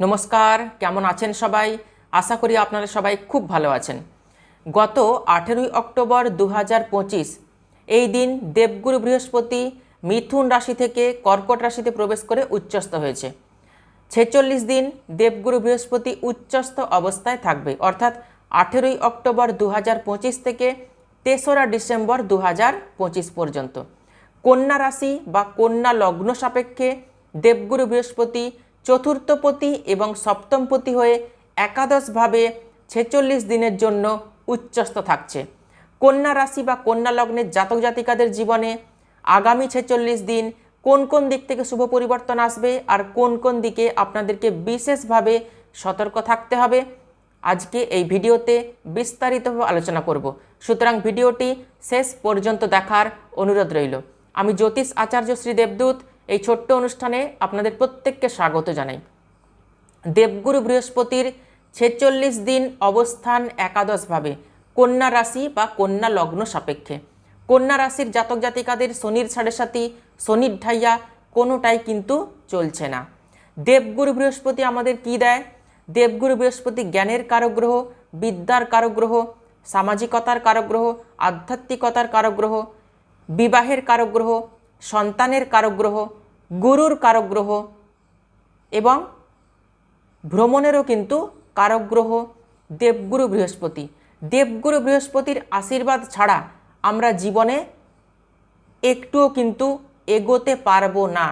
নমস্কার, কেমন আছেন সবাই? আশা করি আপনারা সবাই খুব ভালো আছেন। গত আঠেরোই অক্টোবর দু হাজার পঁচিশ, এই দিন দেবগুরু বৃহস্পতি মিথুন রাশি থেকে কর্কট রাশিতে প্রবেশ করে উচ্চস্থ হয়েছে। ছেচল্লিশ দিন দেবগুরু বৃহস্পতি উচ্চস্থ অবস্থায় থাকবে। অর্থাৎ আঠেরোই অক্টোবর দু হাজার পঁচিশ থেকে তেসরা ডিসেম্বর দু হাজার পঁচিশ পর্যন্ত। কন্যা রাশি বা কন্যা লগ্ন সাপেক্ষে দেবগুরু বৃহস্পতি চতুর্থপতি এবং সপ্তমপতি হয়ে একাদশভাবে ছেচল্লিশ দিনের জন্য উচ্চস্থ থাকছে। কন্যা রাশি বা কন্যা লগ্নের জাতক জাতিকাদের জীবনে আগামী ছেচল্লিশ দিন কোন কোন দিক থেকে শুভ পরিবর্তন আসবে আর কোন কোন দিকে আপনাদেরকে বিশেষভাবে সতর্ক থাকতে হবে, আজকে এই ভিডিওতে বিস্তারিতভাবে আলোচনা করব। সুতরাং ভিডিওটি শেষ পর্যন্ত দেখার অনুরোধ রইল। আমি জ্যোতিষ আচার্য শ্রী দেবদূত এই ছোট্ট অনুষ্ঠানে আপনাদের প্রত্যেককে স্বাগত জানাই। দেবগুরু বৃহস্পতির ছেচল্লিশ দিন অবস্থান একাদশভাবে কন্যা রাশি বা কন্যা লগ্ন সাপেক্ষে। কন্যা রাশির জাতক জাতিকাদের শনির সাড়ে সাথী শনির ঢাইয়া কোনোটাই কিন্তু চলছে না। দেবগুরু বৃহস্পতি আমাদের কি দেয়? দেবগুরু বৃহস্পতি জ্ঞানের কারগ্রহ, বিদ্যার কারক গ্রহ সামাজিকতার কারগ্রহ, আধ্যাত্মিকতার কারগ্রহ, বিবাহের কারক গ্রহ সন্তানের কারগ্রহ, গুরুর কারক গ্রহ এবং ভ্রমণেরও কিন্তু কারক গ্রহ দেবগুরু বৃহস্পতি। দেবগুরু বৃহস্পতির আশীর্বাদ ছাড়া আমরা জীবনে একটুও কিন্তু এগোতে পারব না।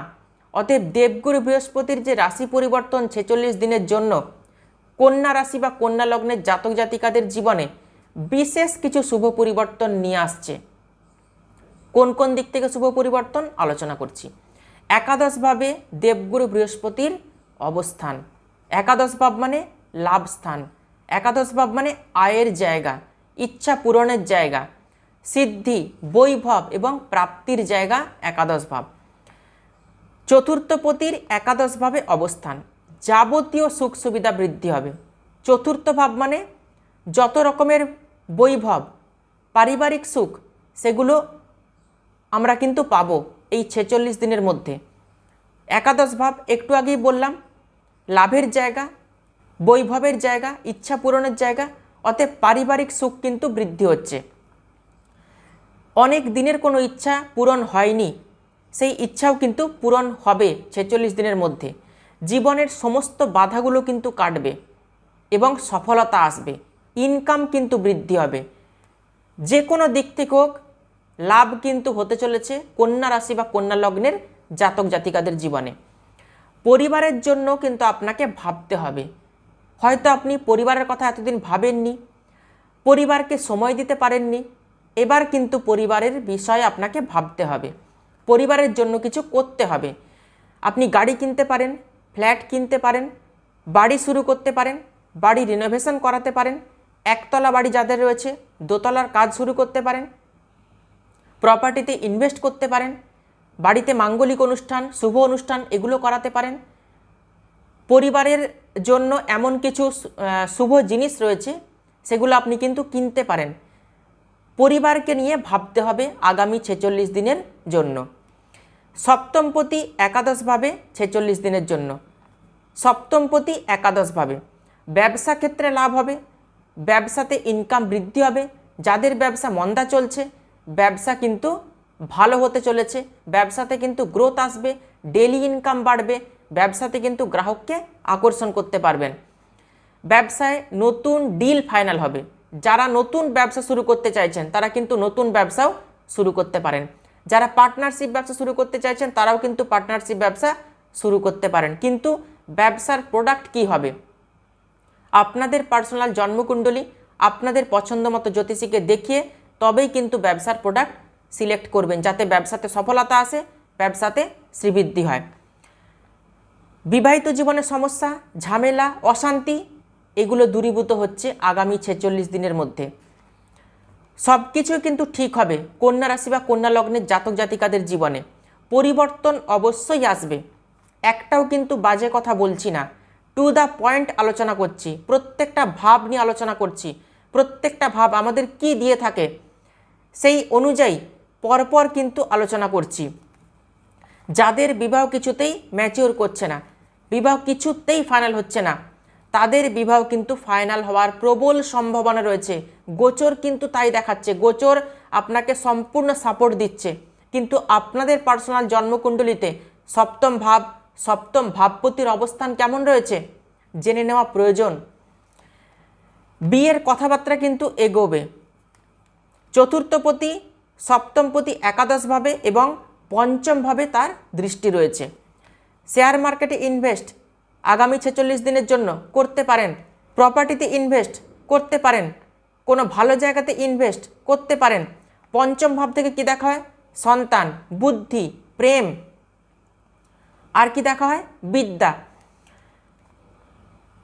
অতএব দেবগুরু বৃহস্পতির যে রাশি পরিবর্তন ছেচল্লিশ দিনের জন্য, কন্যা রাশি বা কন্যা লগ্নের জাতক জাতিকাদের জীবনে বিশেষ কিছু শুভ পরিবর্তন নিয়ে আসছে। কোন কোন দিক থেকে শুভ পরিবর্তন আলোচনা করছি। একাদশভাবে দেবগুরু বৃহস্পতির অবস্থান। একাদশ ভাব মানে লাভ স্থান। একাদশ ভাব মানে আয়ের জায়গা, ইচ্ছা পূরণের জায়গা, সিদ্ধি, বৈভব এবং প্রাপ্তির জায়গা একাদশ ভাব চতুর্থপতির একাদশভাবে অবস্থান। যাবতীয় সুখ সুবিধা বৃদ্ধি হবে। চতুর্থ ভাব মানে যত রকমের বৈভব, পারিবারিক সুখ, সেগুলো আমরা কিন্তু পাবো এই ছেচল্লিশ দিনের মধ্যে। একাদশ ভাব, একটু আগেই বললাম, লাভের জায়গা, বৈভবের জায়গা, ইচ্ছা পূরণের জায়গা, অতএব পারিবারিক সুখ কিন্তু বৃদ্ধি হচ্ছে। অনেক দিনের কোনো ইচ্ছা পূরণ হয়নি, সেই ইচ্ছাও কিন্তু পূরণ হবে ছেচল্লিশ দিনের মধ্যে। জীবনের সমস্ত বাধাগুলো কিন্তু কাটবে এবং সফলতা আসবে ইনকাম কিন্তু বৃদ্ধি হবে। যে কোনো দিক থেকে হোক লাভ কিন্তু হতে চলেছে কন্যা রাশি বা কন্যা লগ্নের জাতক জাতিকাদের জীবনে। পরিবারের জন্য কিন্তু আপনাকে ভাবতে হবে। হয়তো আপনি পরিবারের কথা এতদিন ভাবেননি, পরিবারকে সময় দিতে পারেননি, এবার কিন্তু পরিবারের বিষয়ে আপনাকে ভাবতে হবে। পরিবারের জন্য কিছু করতে হবে। আপনি গাড়ি কিনতে পারেন, ফ্ল্যাট কিনতে পারেন, বাড়ি শুরু করতে পারেন, বাড়ি রিনোভেশন করাতে পারেন, একতলা বাড়ি যাদের রয়েছে, দোতলার কাজ শুরু করতে পারেন প্রপার্টিতে ইনভেস্ট করতে পারেন, বাড়িতে মাঙ্গলিক অনুষ্ঠান, শুভ অনুষ্ঠান এগুলো করাতে পারেন। পরিবারের জন্য এমন কিছু শুভ জিনিস রয়েছে, সেগুলো আপনি কিন্তু কিনতে পারেন। পরিবারকে নিয়ে ভাবতে হবে আগামী ছেচল্লিশ দিনের জন্য। সপ্তমপতি একাদশভাবে ছেচল্লিশ দিনের জন্য। সপ্তমপতি একাদশভাবে। ব্যবসা ক্ষেত্রে লাভ হবে, ব্যবসাতে ইনকাম বৃদ্ধি হবে, যাদের ব্যবসা মন্দা চলছে ব্যবসা কিন্তু ভালো হতে চলেছে, ব্যবসাতে কিন্তু গ্রোথ আসবে ডেলি ইনকাম বাড়বে, ব্যবসাতে কিন্তু গ্রাহককে আকর্ষণ করতে পারবেন। ব্যবসায় নতুন ডিল ফাইনাল হবে। যারা নতুন ব্যবসা শুরু করতে চাইছেন, তারা কিন্তু নতুন ব্যবসাও শুরু করতে পারেন। যারা পার্টনারশিপ ব্যবসা শুরু করতে চাইছেন, তারাও কিন্তু পার্টনারশিপ ব্যবসা শুরু করতে পারেন। কিন্তু ব্যবসার প্রোডাক্ট কি হবে? আপনাদের পার্সোনাল জন্মকুণ্ডলী, আপনাদের পছন্দ মতো জ্যোতিষীকে দেখিয়ে তবেই কিন্তু ব্যবসার প্রোডাক্ট সিলেক্ট করবেন যাতে ব্যবসাতে সফলতা আসে, ব্যবসাতে শ্রীবৃদ্ধি হয়। বিবাহিত জীবনের সমস্যা, ঝামেলা, অশান্তি, এগুলো দূরীভূত হচ্ছে আগামী ছেচল্লিশ দিনের মধ্যে। সব কিছুই কিন্তু ঠিক হবে কন্যা রাশি বা কন্যা লগ্নের জাতক জাতিকাদের জীবনে। পরিবর্তন অবশ্যই আসবে। একটাও কিন্তু বাজে কথা বলছি না। টু দ্য পয়েন্ট আলোচনা করছি, প্রত্যেকটা ভাব নিয়ে আলোচনা করছি। প্রত্যেকটা ভাব আমাদের কি দিয়ে থাকে সেই অনুযায়ী পরপর কিন্তু আলোচনা করছি। যাদের বিবাহ কিছুতেই ম্যাচিওর করছে না, বিবাহ কিছুতেই ফাইনাল হচ্ছে না, তাদের বিবাহ কিন্তু ফাইনাল হওয়ার প্রবল সম্ভাবনা রয়েছে। গোচর কিন্তু তাই দেখাচ্ছে, গোচর আপনাকে সম্পূর্ণ সাপোর্ট দিচ্ছে। কিন্তু আপনাদের পার্সোনাল জন্মকুণ্ডলিতে সপ্তম ভাব, সপ্তম ভাবপতির অবস্থান কেমন রয়েছে, জেনে নেওয়া প্রয়োজন। বিয়ের কথাবার্তা কিন্তু এগোবে। চতুর্থপতি, সপ্তমপতি একাদশভাবে এবং পঞ্চমভাবে তার দৃষ্টি রয়েছে। শেয়ার মার্কেটে ইনভেস্ট আগামী ছেচল্লিশ দিনের জন্য করতে পারেন, প্রপার্টিতে ইনভেস্ট করতে পারেন, কোনো ভালো জায়গাতে ইনভেস্ট করতে পারেন। পঞ্চম ভাব থেকে কি দেখা হয়? সন্তান, বুদ্ধি, প্রেম। আর কি দেখা হয়? বিদ্যা।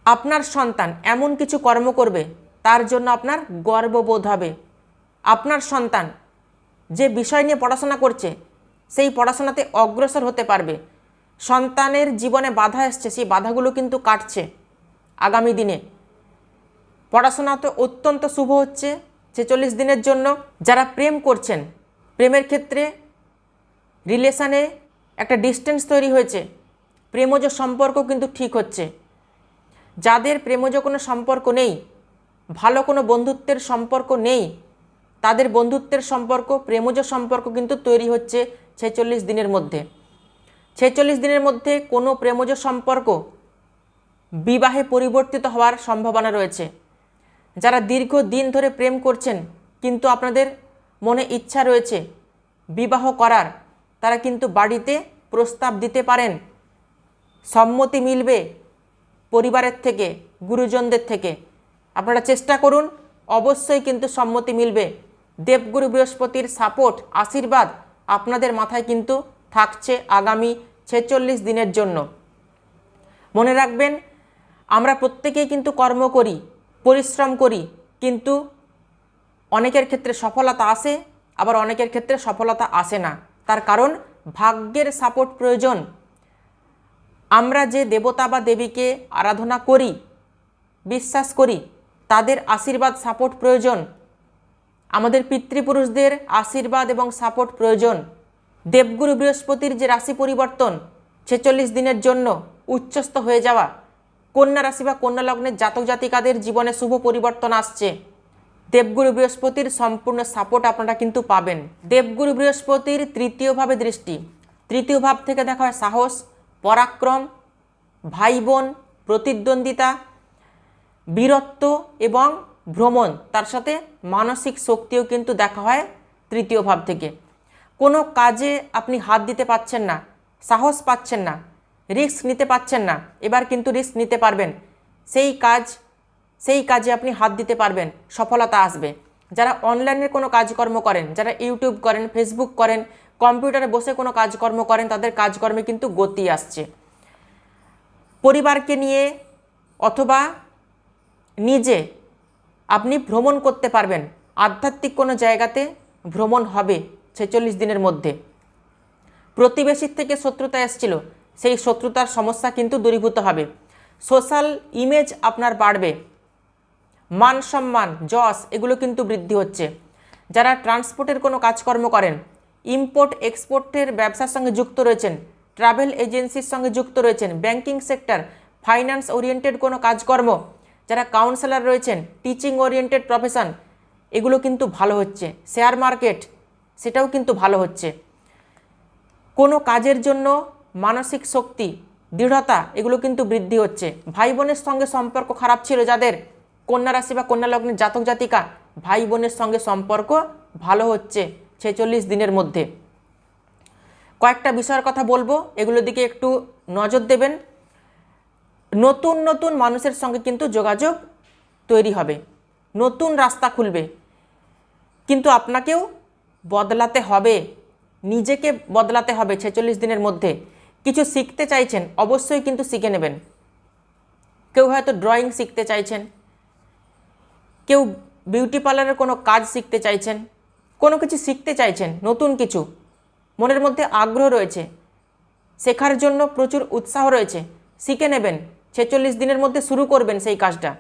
আপনার সন্তান এমন কিছু কর্ম করবে, তার জন্য আপনার গর্ববোধ হবে। আপনার সন্তান যে বিষয় নিয়ে পড়াশোনা করছে, সেই পড়াশোনাতে অগ্রসর হতে পারবে। সন্তানের জীবনে বাধা এসছে, সেই বাধাগুলো কিন্তু কাটছে আগামী দিনে। পড়াশোনা তো অত্যন্ত শুভ হচ্ছে, ছেচল্লিশ দিনের জন্য যারা প্রেম করছেন, প্রেমের ক্ষেত্রে রিলেশানে একটা ডিস্টেন্স তৈরি হয়েছে, প্রেমজ সম্পর্ক কিন্তু ঠিক হচ্ছে। যাদের প্রেমজ কোনো সম্পর্ক নেই, ভালো কোনো বন্ধুত্বের সম্পর্ক নেই তাদের বন্ধুত্বের সম্পর্ক, প্রেমজ সম্পর্ক কিন্তু তৈরি হচ্ছে ছেচল্লিশ দিনের মধ্যে। ছেচল্লিশ দিনের মধ্যে কোনো প্রেমজ সম্পর্ক বিবাহে পরিবর্তিত হওয়ার সম্ভাবনা রয়েছে। যারা দীর্ঘ দিন ধরে প্রেম করছেন, কিন্তু আপনাদের মনে ইচ্ছা রয়েছে বিবাহ করার, তারা কিন্তু বাড়িতে প্রস্তাব দিতে পারেন। সম্মতি মিলবে পরিবারের থেকে, গুরুজনদের থেকে। আপনারা চেষ্টা করুন, অবশ্যই কিন্তু সম্মতি মিলবে। দেবগুরু বৃহস্পতির সাপোর্ট, আশীর্বাদ আপনাদের মাথায় কিন্তু থাকছে আগামী ছেচল্লিশ দিনের জন্য। মনে রাখবেন, আমরা প্রত্যেকেই কিন্তু কর্ম করি, পরিশ্রম করি, কিন্তু অনেকের ক্ষেত্রে সফলতা আসে, আবার অনেকের ক্ষেত্রে সফলতা আসে না। তার কারণ, ভাগ্যের সাপোর্ট প্রয়োজন। আমরা যে দেবতা বা দেবীকে আরাধনা করি, বিশ্বাস করি, তাদের আশীর্বাদ, সাপোর্ট প্রয়োজন। আমাদের পিতৃপুরুষদের আশীর্বাদ এবং সাপোর্ট প্রয়োজন। দেবগুরু বৃহস্পতির যে রাশি পরিবর্তন, ছেচল্লিশ দিনের জন্য উচ্চস্থ হয়ে যাওয়া, কন্যা রাশি বা কন্যা লগ্নের জাতক জাতিকাদের জীবনে শুভ পরিবর্তন আসছে। দেবগুরু বৃহস্পতির সম্পূর্ণ সাপোর্ট আপনারা কিন্তু পাবেন। দেবগুরু বৃহস্পতির তৃতীয়ভাবে দৃষ্টি। তৃতীয় ভাব থেকে দেখা হয় সাহস, পরাক্রম, ভাই বোন, প্রতিদ্বন্দ্বিতা, বীরত্ব এবং ভ্রমণ, তার সাথে মানসিক শক্তিও কিন্তু দেখা হয় তৃতীয় ভাব থেকে। কোনো কাজে আপনি হাত দিতে পাচ্ছেন না, সাহস পাচ্ছেন না, রিস্ক নিতে পাচ্ছেন না, এবার কিন্তু রিস্ক নিতে পারবেন। সেই কাজ, সেই কাজে আপনি হাত দিতে পারবেন, সফলতা আসবে। যারা অনলাইনের কোনো কাজকর্ম করেন, যারা ইউটিউব করেন, ফেসবুক করেন, কম্পিউটারে বসে কোনো কাজকর্ম করেন, তাদের কাজকর্মে কিন্তু গতি আসছে। পরিবারকে নিয়ে অথবা নিজে আপনি ভ্রমণ করতে পারবেন। আধ্যাত্মিক কোনো জায়গাতে ভ্রমণ হবে ছেচল্লিশ দিনের মধ্যে। প্রতিবেশীর থেকে শত্রুতা এসছিল। সেই শত্রুতার সমস্যা কিন্তু দূরীভূত হবে। সোশ্যাল ইমেজ আপনার বাড়বে। মান সম্মান, যশ, এগুলো কিন্তু বৃদ্ধি হচ্ছে। যারা ট্রান্সপোর্টের কোনো কাজকর্ম করেন, ইম্পোর্ট, এক্সপোর্টের ব্যবসার সঙ্গে যুক্ত রয়েছেন, ট্রাভেল এজেন্সির সঙ্গে যুক্ত রয়েছেন, ব্যাংকিং সেক্টর, ফাইন্যান্স ওরিয়েন্টেড কোনো কাজকর্ম যারা কাউন্সেলর রয়েছেন টিচিং ওরিয়েন্টেড প্রফেশন এগুলো কিন্তু ভালো হচ্ছে। শেয়ার মার্কেট সেটাও কিন্তু ভালো হচ্ছে। কোনো কাজের জন্য মানসিক শক্তি, দৃঢ়তা, এগুলো কিন্তু বৃদ্ধি হচ্ছে। ভাই বোনের সঙ্গে সম্পর্ক খারাপ ছিল যাদের, কন্যা রাশি বা কন্যা লগ্নের জাতক জাতিকা, ভাই বোনের সঙ্গে সম্পর্ক ভালো হচ্ছে ছেচল্লিশ দিনের মধ্যে। কয়েকটা বিষয়ের কথা বলব, এগুলোর দিকে একটু নজর দেবেন। নতুন নতুন মানুষের সঙ্গে কিন্তু যোগাযোগ তৈরি হবে। নতুন রাস্তা খুলবে। কিন্তু আপনাকেও বদলাতে হবে। নিজেকে বদলাতে হবে ছেচল্লিশ দিনের মধ্যে। কিছু শিখতে চাইছেন, অবশ্যই কিন্তু শিখে নেবেন। কেউ হয়তো ড্রয়িং শিখতে চাইছেন। কেউ বিউটি পার্লারের কোনো কাজ শিখতে চাইছেন। কোনো কিছু শিখতে চাইছেন, নতুন কিছু। মনের মধ্যে আগ্রহ রয়েছে। শেখার জন্য প্রচুর উৎসাহ রয়েছে। শিখে নেবেন। ছেচল্লিশ দিনের মধ্যে শুরু করবেন সেই কাজটা।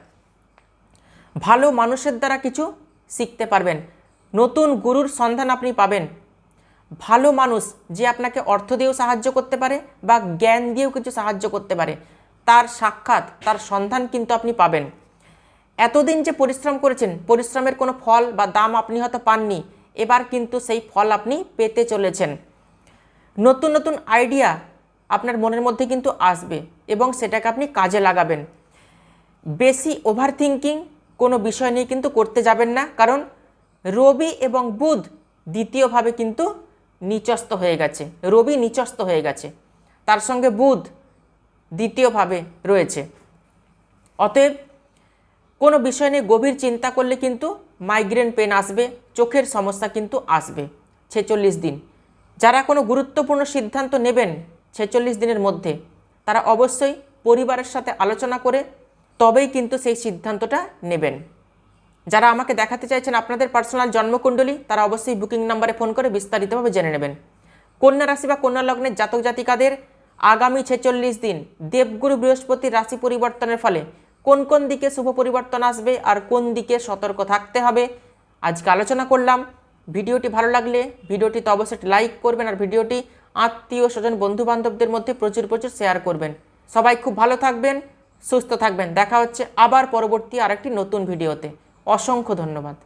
ভালো মানুষের দ্বারা কিছু শিখতে পারবেন। নতুন গুরুর সন্ধান আপনি পাবেন। ভালো মানুষ যে আপনাকে অর্থ দিয়েও সাহায্য করতে পারে বা জ্ঞান দিয়েও কিছু সাহায্য করতে পারে, তার সাক্ষাৎ, তার সন্ধান কিন্তু আপনি পাবেন। এতদিন যে পরিশ্রম করেছেন, পরিশ্রমের কোনো ফল বা দাম আপনি হয়তো পাননি, এবার কিন্তু সেই ফল আপনি পেতে চলেছেন। নতুন নতুন আইডিয়া আপনার মনের মধ্যে কিন্তু আসবে এবং সেটাকে আপনি কাজে লাগাবেন। বেশি ওভার থিঙ্কিং কোনো বিষয় নিয়ে কিন্তু করতে যাবেন না, কারণ রবি এবং বুধ দ্বিতীয়ভাবে কিন্তু নিচস্ত হয়ে গেছে, রবি নিচস্ত হয়ে গেছে। তার সঙ্গে বুধ দ্বিতীয়ভাবে রয়েছে। অতএব কোনো বিষয় নিয়ে গভীর চিন্তা করলে কিন্তু মাইগ্রেন পেন আসবে, চোখের সমস্যা কিন্তু আসবে। ছেচল্লিশ দিন। যারা কোনো গুরুত্বপূর্ণ সিদ্ধান্ত নেবেন ছেচল্লিশ দিনের মধ্যে তারা অবশ্যই পরিবারের সাথে আলোচনা করে তবেই কিন্তু সেই সিদ্ধান্তটা নেবেন। যারা আমাকে দেখাতে চাইছেন আপনাদের পার্সোনাল জন্মকুণ্ডলী, তারা অবশ্যই বুকিং নাম্বারে ফোন করে বিস্তারিতভাবে জেনে নেবেন। কন্যা রাশি বা কন্যা লগ্নের জাতক জাতিকাদের আগামী ছেচল্লিশ দিন দেবগুরু বৃহস্পতির রাশি পরিবর্তনের ফলে কোন কোন দিকে শুভ পরিবর্তন আসবে আর কোন দিকে সতর্ক থাকতে হবে, আজকে আলোচনা করলাম। ভিডিওটি ভালো লাগলে ভিডিওটিতে অবশ্যই লাইক করবেন আর ভিডিওটি আত্মীয় স্বজন বন্ধু বান্ধবদের মধ্যে প্রচুর প্রচুর শেয়ার করবেন। সবাই খুব ভালো থাকবেন, সুস্থ থাকবেন। দেখা হচ্ছে আবার পরবর্তী আরেকটি নতুন ভিডিওতে অসংখ্য ধন্যবাদ।